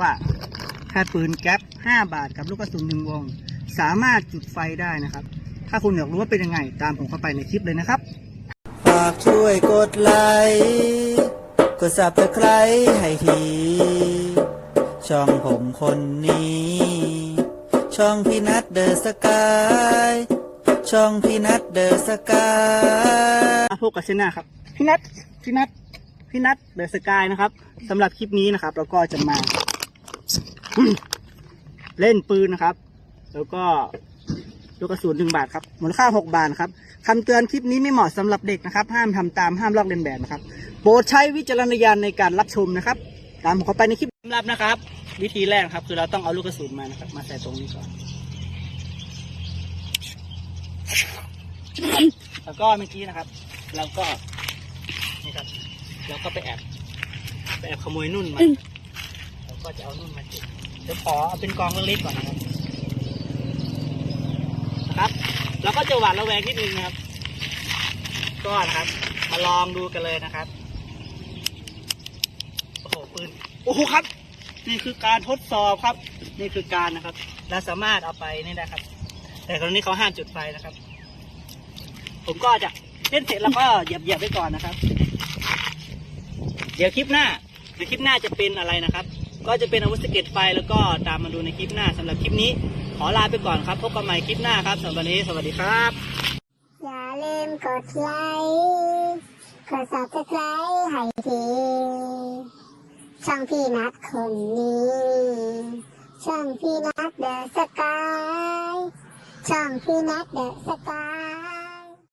ว่าแค่ปืนแก๊ป5บาทกับลูกกระสุนหนึ่งวง สามารถจุดไฟได้นะครับ ถ้าคุณอยากรู้ว่าเป็นยังไง ตามผมเข้าไปในคลิปเลยนะครับ ฝากช่วยกดไลค์กด subscribe ให้ที ช่องผมคนนี้ ช่องพี่นัทเดอะสกายช่องพี่นัทเดอะสกายพบกับเชน่าครับพี่นัทพี่นัทพี่นัทเดอะสกายนะครับสำหรับคลิปนี้นะครับเราก็จะมา เล่นปืนนะครับ แล้วก็ลูกกระสุนหนึ่งบาทครับมูลค่าหกบาทครับคำเตือนคลิปนี้ไม่เหมาะสำหรับเด็กนะครับ ห้ามทำตามห้ามลอกเลียนแบบนะครับ โปรดใช้วิจารณญาณในการรับชมนะครับ ตามผมเข้าไปในคลิปสำหรับนะครับ วิธีแรกครับ คือเราต้องเอาลูกกระสุนมานะครับ มาใส่ตรงนี้ก่อนแล้วก็เมื่อกี้นะครับ เราก็นี่ครับเราก็ไปแอบไปแอบขโมยนุ่นมา ก็จะเอานุ่นมาจุดเดี๋ยวขอเอาเป็นกองเล็กๆก่อนนะครับนะครับแล้วก็จะหวาดระแวงนิดนึงนะครับ ก็นะครับ มาลองดูกันเลยนะครับโอ้โหปืนโอ้โหครับ นี่คือการทดสอบครับ นี่คือการนะครับเราสามารถเอาไปนี่ได้ครับ แต่ตอนนี้เขาห้ามจุดไฟนะครับ ผมก็จะเล่นเสร็จแล้วก็เหยียบเหยียบๆไว้ก่อนนะครับ เดี๋ยวคลิปหน้าเดี๋ยวคลิปหน้าจะเป็นอะไรนะครับ ก็จะเป็นอาวุธสเก็ตไฟแล้วก็ตามมาดูในคลิปหน้าสำหรับคลิปนี้ ขอลาไปก่อนครับ พบกันใหม่คลิปหน้าครับสำหรับวันนี้สวัสดีครับ อย่าลืมกดไลค์กด subscribe ให้ทีช่องพี่นัดคนนี้ ช่องพี่นัดเดอะสกายช่องพี่นัดเดอะสกาย